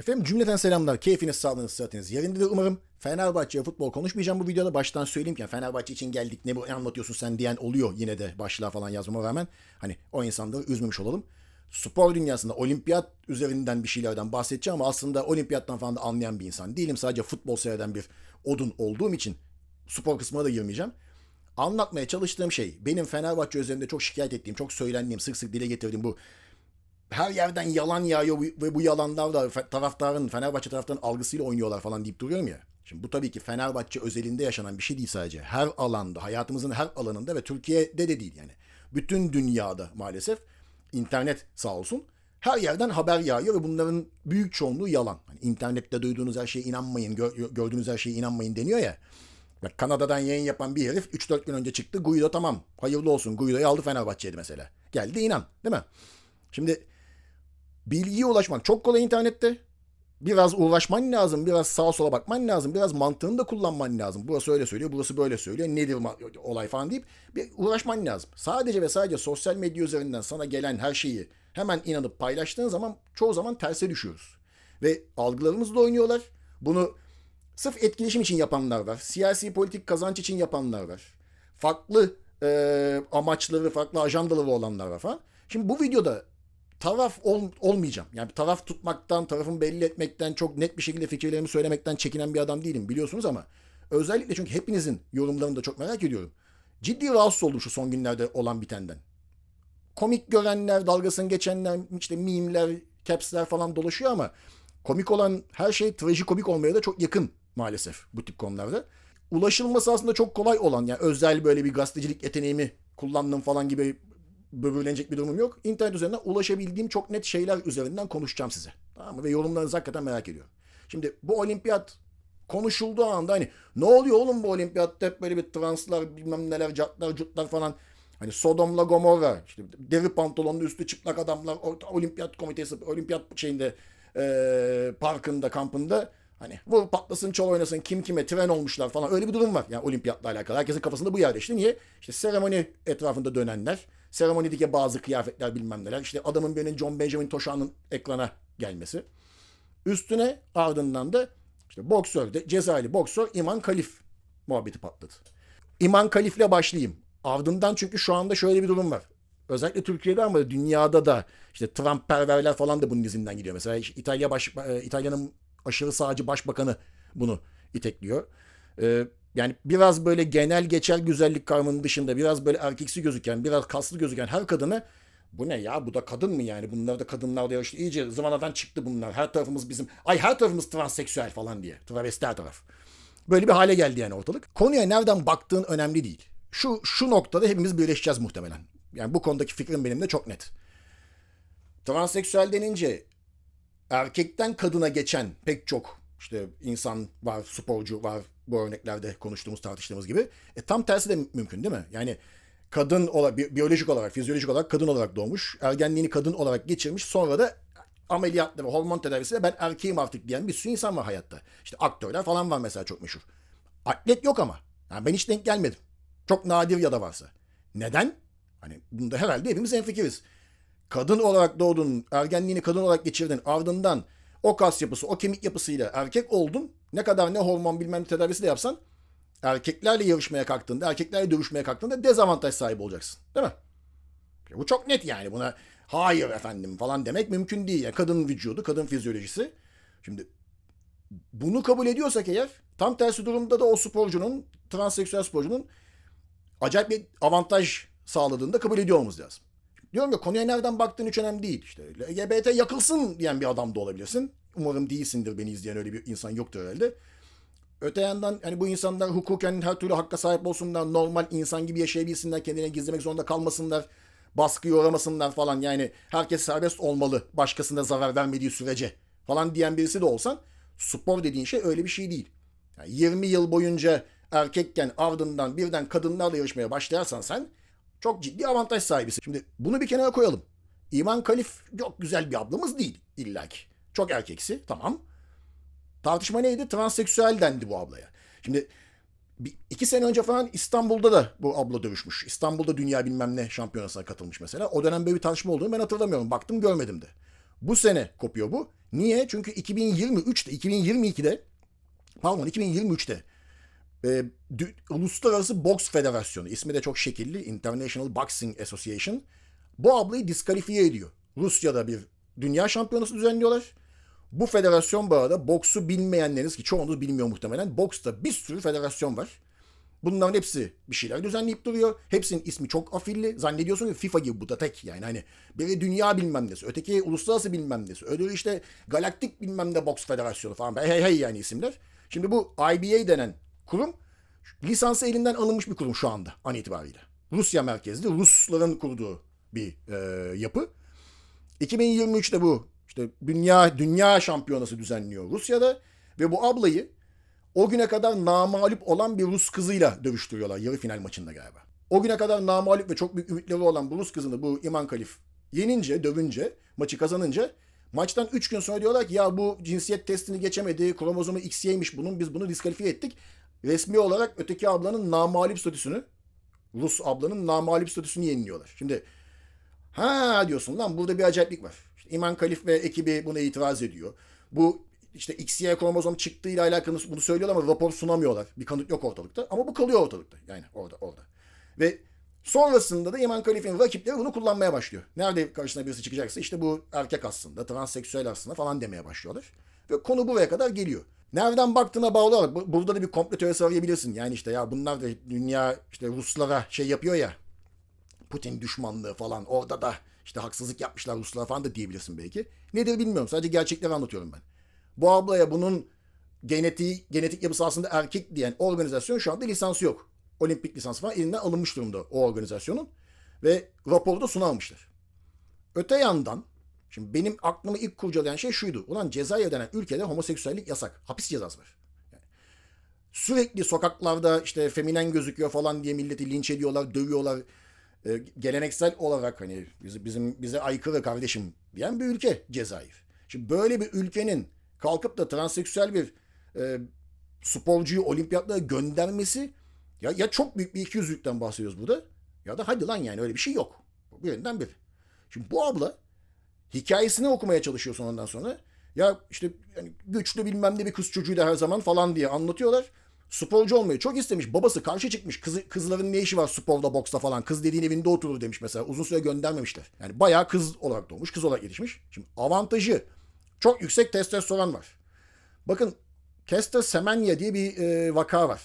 Efendim cümleten selamlar. Keyfiniz, sağlığınız, sıhhatiniz yerindedir umarım. Fenerbahçe futbol konuşmayacağım bu videoda. Baştan söyleyeyim ki Fenerbahçe için geldik ne bu anlatıyorsun sen diyen oluyor yine de başlığa falan yazmama rağmen. Hani o insanları üzmemiş olalım. Spor dünyasında olimpiyat üzerinden bir şeylerden bahsedeceğim ama aslında olimpiyattan falan da anlayan bir insan değilim. Sadece futbol seyreden bir odun olduğum için spor kısmına da girmeyeceğim. Anlatmaya çalıştığım şey benim Fenerbahçe üzerinde çok şikayet ettiğim, çok söylendiğim, sık sık dile getirdiğim bu her yerden yalan yağıyor ve bu yalanlar da taraftarın, Fenerbahçe taraftarının algısıyla oynuyorlar falan deyip duruyorum ya. Şimdi bu tabii ki Fenerbahçe özelinde yaşanan bir şey değil sadece. Her alanda, hayatımızın her alanında ve Türkiye'de de değil yani. Bütün dünyada maalesef internet sağ olsun her yerden haber yağıyor ve bunların büyük çoğunluğu yalan. Hani internette duyduğunuz her şeye inanmayın, gö- gördüğünüz her şeye inanmayın deniyor ya. Bak Kanada'dan yayın yapan bir herif 3-4 gün önce çıktı. Guido tamam. Hayırlı olsun. Guido'yu aldı Fenerbahçe'ydi mesela. Geldi inan. Değil mi? Şimdi bilgiye ulaşmak çok kolay internette. Biraz uğraşman lazım, biraz sağa sola bakman lazım, biraz mantığını da kullanman lazım. Burası öyle söylüyor, burası böyle söylüyor. Nedir olay falan deyip bir uğraşman lazım. Sadece ve sadece sosyal medya üzerinden sana gelen her şeyi hemen inanıp paylaştığın zaman çoğu zaman terse düşüyoruz. Ve algılarımızla oynuyorlar. Bunu sırf etkileşim için yapanlar var. Siyasi politik kazanç için yapanlar var. Farklı e, amaçları, farklı ajandaları olanlar var falan. Şimdi bu videoda taraf ol- olmayacağım. Yani taraf tutmaktan, tarafımı belli etmekten, çok net bir şekilde fikirlerimi söylemekten çekinen bir adam değilim biliyorsunuz ama özellikle çünkü hepinizin yorumlarını da çok merak ediyorum. Ciddi rahatsız oldum şu son günlerde olan bitenden. Komik görenler, dalgasını geçenler, işte mimler, capsler falan dolaşıyor ama komik olan her şey trajikomik olmaya da çok yakın maalesef bu tip konularda. Ulaşılması aslında çok kolay olan yani özel böyle bir gazetecilik yeteneğimi kullandım falan gibi böbürlenecek bir durumum yok. İnternet üzerinden ulaşabildiğim çok net şeyler üzerinden konuşacağım size. Tamam mı? Ve yorumlarınızı hakikaten merak ediyorum. Şimdi bu olimpiyat konuşulduğu anda hani ne oluyor oğlum bu olimpiyatta hep böyle bir translar bilmem neler catlar cutlar falan. Hani Sodom'la Gomorra, işte deri pantolonlu üstü çıplak adamlar, o- olimpiyat komitesi, olimpiyat şeyinde eee, parkında, kampında hani vur patlasın çal oynasın kim kime tren olmuşlar falan öyle bir durum var. Yani olimpiyatla alakalı. Herkesin kafasında bu yerleşti. Niye? İşte seremoni etrafında dönenler, seremonideki bazı kıyafetler bilmem neler. İşte adamın birinin John Benjamin Toşan'ın ekrana gelmesi. Üstüne ardından da işte boksör de Cezayirli boksör İman Kalif muhabbeti patladı. İman Kalif'le başlayayım. Ardından çünkü şu anda şöyle bir durum var. Özellikle Türkiye'de ama dünyada da işte Trump perverler falan da bunun izinden gidiyor. Mesela İtalya baş, e, İtalya'nın aşırı sağcı başbakanı bunu itekliyor. Ee, yani biraz böyle genel geçer güzellik kavramının dışında biraz böyle erkeksi gözüken, biraz kaslı gözüken her kadını bu ne ya bu da kadın mı yani bunlar da kadınlar da yarıştı. İyice zıvanadan çıktı bunlar. Her tarafımız bizim ay her tarafımız transseksüel falan diye. Travesti her taraf. Böyle bir hale geldi yani ortalık. Konuya nereden baktığın önemli değil. Şu şu noktada hepimiz birleşeceğiz muhtemelen. Yani bu konudaki fikrim benim de çok net. Transseksüel denince erkekten kadına geçen pek çok işte insan var, sporcu var bu örneklerde konuştuğumuz, tartıştığımız gibi. E, tam tersi de mümkün değil mi? Yani kadın olarak, bi- biyolojik olarak, fizyolojik olarak kadın olarak doğmuş, ergenliğini kadın olarak geçirmiş, sonra da ameliyatla ve hormon tedavisiyle ben erkeğim artık diyen bir sürü insan var hayatta. İşte aktörler falan var mesela çok meşhur. Atlet yok ama. Yani ben hiç denk gelmedim. Çok nadir ya da varsa. Neden? Hani bunda herhalde hepimiz enfikiriz kadın olarak doğdun, ergenliğini kadın olarak geçirdin, ardından o kas yapısı, o kemik yapısıyla erkek oldun. Ne kadar ne hormon bilmem ne tedavisi de yapsan erkeklerle yarışmaya kalktığında, erkeklerle dövüşmeye kalktığında dezavantaj sahibi olacaksın. Değil mi? Ya Bu çok net yani buna hayır efendim falan demek mümkün değil. Yani kadın vücudu, kadın fizyolojisi. Şimdi bunu kabul ediyorsak eğer tam tersi durumda da o sporcunun, transseksüel sporcunun acayip bir avantaj sağladığını da kabul ediyor olmamız lazım. Diyorum ya konuya nereden baktığın hiç önemli değil. İşte LGBT yakılsın diyen bir adam da olabilirsin. Umarım değilsindir beni izleyen öyle bir insan yoktur herhalde. Öte yandan hani bu insanlar hukuken her türlü hakka sahip olsunlar, normal insan gibi yaşayabilsinler, kendilerini gizlemek zorunda kalmasınlar, baskıya uğramasınlar falan. Yani herkes serbest olmalı başkasına zarar vermediği sürece falan diyen birisi de olsan spor dediğin şey öyle bir şey değil. Yani 20 yıl boyunca erkekken ardından birden kadınlarla yarışmaya başlarsan sen çok ciddi avantaj sahibisin. Şimdi bunu bir kenara koyalım. İman Kalif çok güzel bir ablamız değil illaki. Çok erkeksi tamam. Tartışma neydi? Transseksüel dendi bu ablaya. Şimdi bir, iki sene önce falan İstanbul'da da bu abla dövüşmüş. İstanbul'da dünya bilmem ne şampiyonasına katılmış mesela. O dönem böyle bir tartışma olduğunu ben hatırlamıyorum. Baktım görmedim de. Bu sene kopuyor bu. Niye? Çünkü 2023'te, 2022'de pardon 2023'te e, Uluslararası Boks Federasyonu, ismi de çok şekilli, International Boxing Association, bu ablayı diskalifiye ediyor. Rusya'da bir dünya şampiyonası düzenliyorlar. Bu federasyon bu arada boksu bilmeyenleriniz ki çoğunuz bilmiyor muhtemelen. Boksta bir sürü federasyon var. Bunların hepsi bir şeyler düzenleyip duruyor. Hepsinin ismi çok afilli. Zannediyorsun ki FIFA gibi bu da tek yani hani biri dünya bilmem nesi, öteki uluslararası bilmem nesi, öbürü işte galaktik bilmem ne boks federasyonu falan. Hey hey yani isimler. Şimdi bu IBA denen kurum lisansı elinden alınmış bir kurum şu anda an itibariyle. Rusya merkezli, Rusların kurduğu bir e, yapı. 2023'te bu işte dünya dünya şampiyonası düzenliyor Rusya'da ve bu ablayı o güne kadar namalup olan bir Rus kızıyla dövüştürüyorlar yarı final maçında galiba. O güne kadar namalup ve çok büyük ümitleri olan bu Rus kızını bu İman Kalif yenince, dövünce, maçı kazanınca maçtan 3 gün sonra diyorlar ki ya bu cinsiyet testini geçemedi, kromozomu XY'miş bunun biz bunu diskalifiye ettik. Resmi olarak öteki ablanın namalup statüsünü, Rus ablanın namalup statüsünü yeniliyorlar. Şimdi Ha diyorsun lan burada bir acayiplik var. İşte İman Kalif ve ekibi buna itiraz ediyor. Bu işte XY kromozom çıktığıyla alakalı bunu söylüyorlar ama rapor sunamıyorlar. Bir kanıt yok ortalıkta. Ama bu kalıyor ortalıkta. Yani orada orada. Ve sonrasında da İman Kalif'in rakipleri bunu kullanmaya başlıyor. Nerede karşısına birisi çıkacaksa işte bu erkek aslında, transseksüel aslında falan demeye başlıyorlar. Ve konu buraya kadar geliyor. Nereden baktığına bağlı olarak bu- burada da bir komplo teorisi arayabilirsin. Yani işte ya bunlar da dünya işte Ruslara şey yapıyor ya Putin düşmanlığı falan orada da işte haksızlık yapmışlar Ruslar falan da diyebilirsin belki. Nedir bilmiyorum. Sadece gerçekleri anlatıyorum ben. Bu ablaya bunun genetiği, genetik yapısı aslında erkek diyen organizasyon şu anda lisansı yok. Olimpik lisansı falan elinden alınmış durumda o organizasyonun. Ve raporu da sunamamışlar. Öte yandan şimdi benim aklımı ilk kurcalayan şey şuydu. Ulan Cezayir denen ülkede homoseksüellik yasak. Hapis cezası var. Yani sürekli sokaklarda işte feminen gözüküyor falan diye milleti linç ediyorlar, dövüyorlar e, geleneksel olarak hani bizim, bizim bize aykırı kardeşim diyen bir ülke Cezayir. Şimdi böyle bir ülkenin kalkıp da transseksüel bir e, sporcuyu olimpiyatlara göndermesi ya, ya çok büyük bir ikiyüzlülükten bahsediyoruz burada ya da hadi lan yani öyle bir şey yok. Bu birinden biri. Şimdi bu abla hikayesini okumaya çalışıyorsun ondan sonra. Ya işte yani güçlü bilmem ne bir kız çocuğuydu her zaman falan diye anlatıyorlar. Sporcu olmayı çok istemiş. Babası karşı çıkmış. Kızı, kızların ne işi var sporda, boksta falan. Kız dediğin evinde oturur demiş mesela. Uzun süre göndermemişler. Yani bayağı kız olarak doğmuş. Kız olarak yetişmiş. Şimdi avantajı çok yüksek testosteron var. Bakın Kester Semenya diye bir e, vaka var.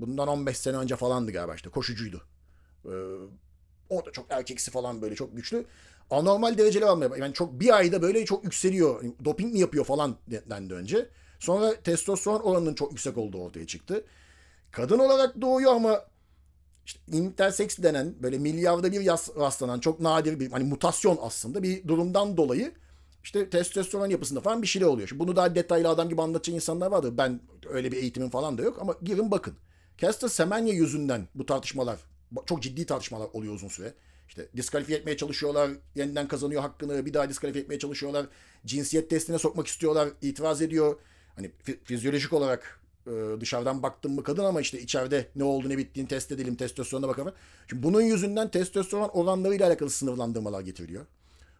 Bundan 15 sene önce falandı galiba işte. Koşucuydu. E, o da çok erkeksi falan böyle çok güçlü. Anormal dereceler almaya yani çok bir ayda böyle çok yükseliyor. Doping mi yapıyor falan dendi önce. Sonra testosteron oranının çok yüksek olduğu ortaya çıktı. Kadın olarak doğuyor ama işte interseks denen böyle milyarda bir yas, rastlanan çok nadir bir hani mutasyon aslında bir durumdan dolayı işte testosteron yapısında falan bir şeyler oluyor. Şimdi bunu daha detaylı adam gibi anlatacak insanlar vardır. Ben öyle bir eğitimim falan da yok ama girin bakın. Kester Semenya yüzünden bu tartışmalar çok ciddi tartışmalar oluyor uzun süre. İşte diskalifiye etmeye çalışıyorlar, yeniden kazanıyor hakkını, bir daha diskalifiye etmeye çalışıyorlar. Cinsiyet testine sokmak istiyorlar, itiraz ediyor. Hani fizyolojik olarak e, dışarıdan baktım mı kadın ama işte içeride ne oldu ne bittiğini test edelim, testosterona bakalım. Şimdi bunun yüzünden testosteron oranlarıyla alakalı sınırlandırmalar getiriliyor.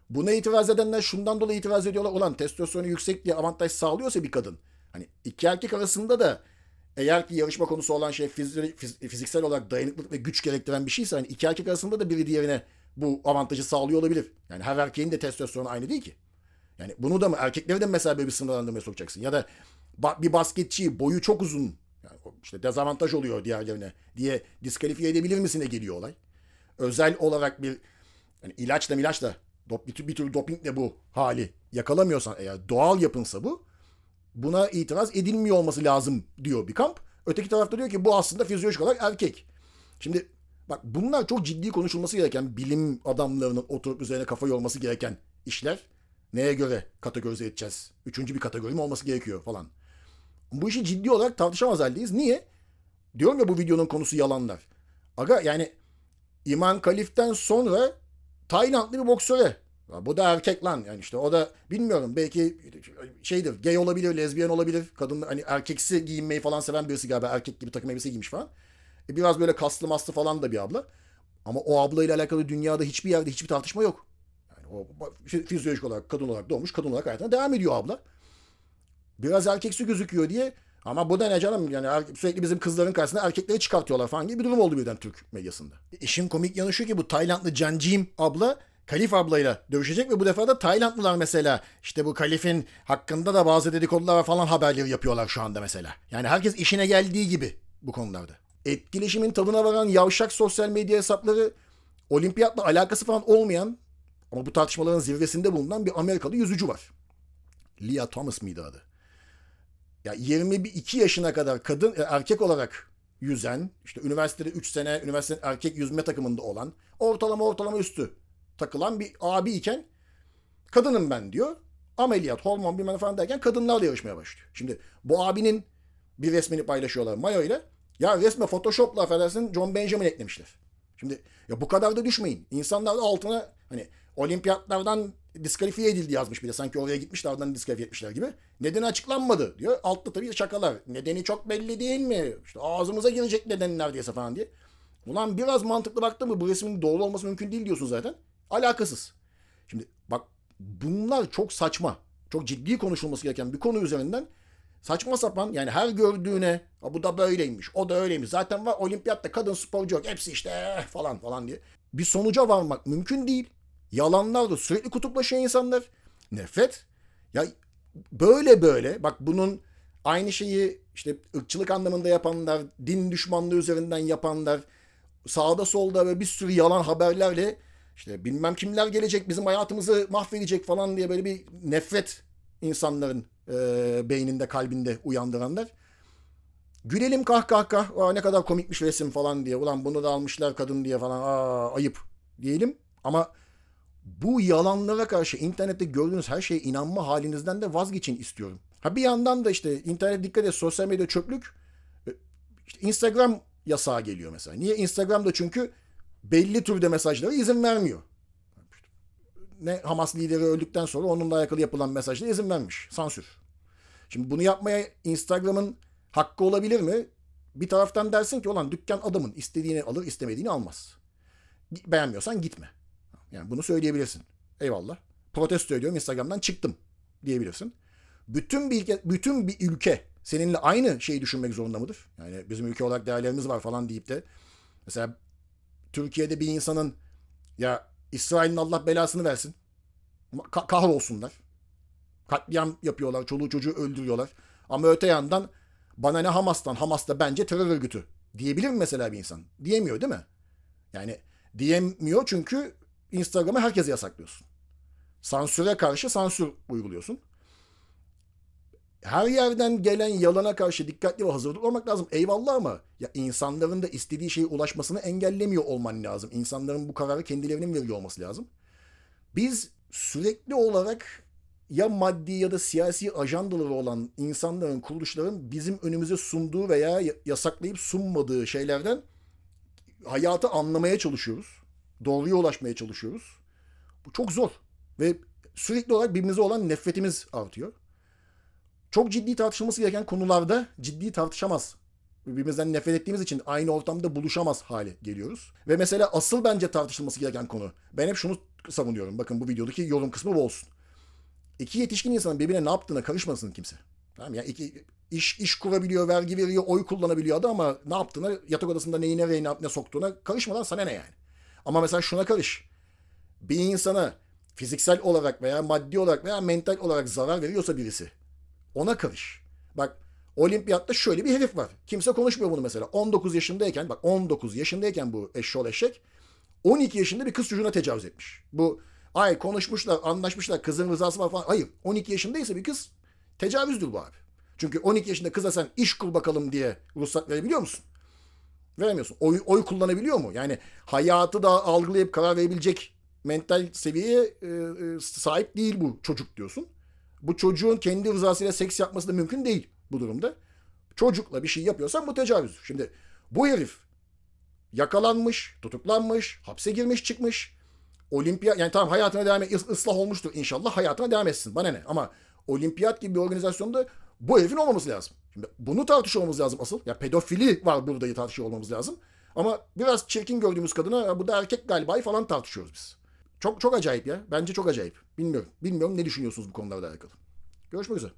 Buna itiraz edenler şundan dolayı itiraz ediyorlar. Ulan testosteronu yüksek diye avantaj sağlıyorsa bir kadın. Hani iki erkek arasında da eğer ki yarışma konusu olan şey fiziksel olarak dayanıklılık ve güç gerektiren bir şeyse hani iki erkek arasında da biri diğerine bu avantajı sağlıyor olabilir. Yani her erkeğin de testosteronu aynı değil ki. Yani bunu da mı erkekleri de mesela böyle bir sınırlandırmaya sokacaksın? Ya da bir basketçi boyu çok uzun yani işte dezavantaj oluyor diğerlerine diye diskalifiye edebilir misine geliyor olay. Özel olarak bir yani ilaçla ilaçla dop, bir, tür, bir tür dopingle bu hali yakalamıyorsan eğer doğal yapınsa bu buna itiraz edilmiyor olması lazım diyor bir kamp. Öteki tarafta diyor ki bu aslında fizyolojik olarak erkek. Şimdi bak bunlar çok ciddi konuşulması gereken bilim adamlarının oturup üzerine kafa yorması gereken işler. Neye göre kategorize edeceğiz? Üçüncü bir kategori mi olması gerekiyor falan. Bu işi ciddi olarak tartışamaz haldeyiz. Niye? Diyorum ya bu videonun konusu yalanlar. Aga yani İman Kalif'ten sonra Taylandlı bir boksöre. Bu da erkek lan yani işte o da bilmiyorum belki şeydir gay olabilir, lezbiyen olabilir. Kadın hani erkeksi giyinmeyi falan seven birisi galiba erkek gibi takım elbise giymiş falan. E biraz böyle kaslı maslı falan da bir abla. Ama o ablayla alakalı dünyada hiçbir yerde hiçbir tartışma yok. Yani O fi- fizyolojik olarak kadın olarak doğmuş, kadın olarak hayatına devam ediyor abla. Biraz erkeksi gözüküyor diye ama bu da ne canım yani er- sürekli bizim kızların karşısına erkekleri çıkartıyorlar falan gibi bir durum oldu birden Türk medyasında. İşin komik yanı şu ki bu Taylandlı Cancim abla Kalif ablayla dövüşecek ve bu defa da Taylandlılar mesela işte bu Kalif'in hakkında da bazı dedikodular falan haberleri yapıyorlar şu anda mesela. Yani herkes işine geldiği gibi bu konularda. Etkileşimin tadına varan yavşak sosyal medya hesapları olimpiyatla alakası falan olmayan ama bu tartışmaların zirvesinde bulunan bir Amerikalı yüzücü var. Leah Thomas mıydı adı? Ya 22 yaşına kadar kadın e, erkek olarak yüzen, işte üniversitede 3 sene üniversitenin erkek yüzme takımında olan, ortalama ortalama üstü takılan bir abi iken kadınım ben diyor. Ameliyat, hormon bilmem falan derken kadınlarla yarışmaya başlıyor. Şimdi bu abinin bir resmini paylaşıyorlar mayo ile. Ya resme Photoshop'la affedersin John Benjamin eklemişler. Şimdi ya bu kadar da düşmeyin. İnsanlar da altına hani olimpiyatlardan diskalifiye edildi yazmış bir de. Sanki oraya gitmişler oradan diskalifiye etmişler gibi. Nedeni açıklanmadı diyor. Altta tabii şakalar. Nedeni çok belli değil mi? İşte ağzımıza girecek neden neredeyse falan diye. Ulan biraz mantıklı baktın mı bu resmin doğru olması mümkün değil diyorsun zaten. Alakasız. Şimdi bak bunlar çok saçma. Çok ciddi konuşulması gereken bir konu üzerinden saçma sapan yani her gördüğüne "Ha bu da böyleymiş, o da öyleymiş. Zaten var olimpiyatta kadın sporcu yok. Hepsi işte eh, falan falan diye. Bir sonuca varmak mümkün değil. Yalanlarla sürekli kutuplaşıyor insanlar. Nefret. Ya böyle böyle bak bunun aynı şeyi işte ırkçılık anlamında yapanlar, din düşmanlığı üzerinden yapanlar, sağda solda ve bir sürü yalan haberlerle işte bilmem kimler gelecek bizim hayatımızı mahvedecek falan diye böyle bir nefret insanların e, beyninde kalbinde uyandıranlar. Gülelim kah kah kah Aa, ne kadar komikmiş resim falan diye ulan bunu da almışlar kadın diye falan Aa, ayıp diyelim ama bu yalanlara karşı internette gördüğünüz her şeye inanma halinizden de vazgeçin istiyorum. Ha bir yandan da işte internet dikkat et sosyal medya çöplük. E, İşte Instagram yasağı geliyor mesela. Niye? Instagram'da çünkü belli türde mesajlara izin vermiyor. Ne Hamas lideri öldükten sonra onunla alakalı yapılan mesajlara izin vermiş. Sansür. Şimdi bunu yapmaya Instagram'ın hakkı olabilir mi? Bir taraftan dersin ki olan dükkan adamın istediğini alır istemediğini almaz. Beğenmiyorsan gitme. Yani bunu söyleyebilirsin. Eyvallah. Protesto ediyorum Instagram'dan çıktım diyebilirsin. Bütün bir ülke, bütün bir ülke seninle aynı şeyi düşünmek zorunda mıdır? Yani bizim ülke olarak değerlerimiz var falan deyip de mesela Türkiye'de bir insanın ya İsrail'in Allah belasını versin. Ka- kahrolsunlar. Katliam yapıyorlar, çoluğu çocuğu öldürüyorlar. Ama öte yandan bana ne Hamas'tan, Hamas da bence terör örgütü diyebilir mi mesela bir insan? Diyemiyor değil mi? Yani diyemiyor çünkü Instagram'ı herkese yasaklıyorsun. Sansüre karşı sansür uyguluyorsun. Her yerden gelen yalana karşı dikkatli ve hazırlıklı olmak lazım. Eyvallah ama ya insanların da istediği şeye ulaşmasını engellemiyor olman lazım. İnsanların bu kararı kendilerinin veriyor olması lazım. Biz sürekli olarak ya maddi ya da siyasi ajandaları olan insanların, kuruluşların bizim önümüze sunduğu veya yasaklayıp sunmadığı şeylerden hayatı anlamaya çalışıyoruz. Doğruya ulaşmaya çalışıyoruz. Bu çok zor. Ve sürekli olarak birbirimize olan nefretimiz artıyor. Çok ciddi tartışılması gereken konularda ciddi tartışamaz. Birbirimizden nefret ettiğimiz için aynı ortamda buluşamaz hale geliyoruz. Ve mesela asıl bence tartışılması gereken konu. Ben hep şunu savunuyorum. Bakın bu videodaki yorum kısmı bu olsun. İki yetişkin insanın birbirine ne yaptığına karışmasın kimse. Tamam ya iki iş iş kurabiliyor, vergi veriyor, oy kullanabiliyor adam ama ne yaptığına, yatak odasında neyi nereye ne, ne soktuğuna karışmadan sana ne yani. Ama mesela şuna karış. Bir insana fiziksel olarak veya maddi olarak veya mental olarak zarar veriyorsa birisi ona karış. Bak olimpiyatta şöyle bir herif var. Kimse konuşmuyor bunu mesela. 19 yaşındayken bak 19 yaşındayken bu eşşoğlu eşek 12 yaşında bir kız çocuğuna tecavüz etmiş. Bu ay konuşmuşlar anlaşmışlar kızın rızası var falan. Hayır 12 yaşındaysa bir kız tecavüzdür bu abi. Çünkü 12 yaşında kıza sen iş kur bakalım diye ruhsat verebiliyor musun? Veremiyorsun. Oy, oy kullanabiliyor mu? Yani hayatı da algılayıp karar verebilecek mental seviyeye e, e, sahip değil bu çocuk diyorsun. Bu çocuğun kendi rızasıyla seks yapması da mümkün değil bu durumda. Çocukla bir şey yapıyorsan bu tecavüz. Şimdi bu herif yakalanmış, tutuklanmış, hapse girmiş çıkmış. Olimpiyat yani tamam hayatına devam et, ıslah olmuştur inşallah hayatına devam etsin. Bana ne? Ama olimpiyat gibi bir organizasyonda bu herifin olmaması lazım. Şimdi bunu tartışıyor lazım asıl. Ya pedofili var burada tartışıyor olmamız lazım. Ama biraz çirkin gördüğümüz kadına bu da erkek galiba falan tartışıyoruz biz. Çok çok acayip ya. Bence çok acayip. Bilmiyorum. Bilmiyorum ne düşünüyorsunuz bu konularla alakalı. Görüşmek üzere.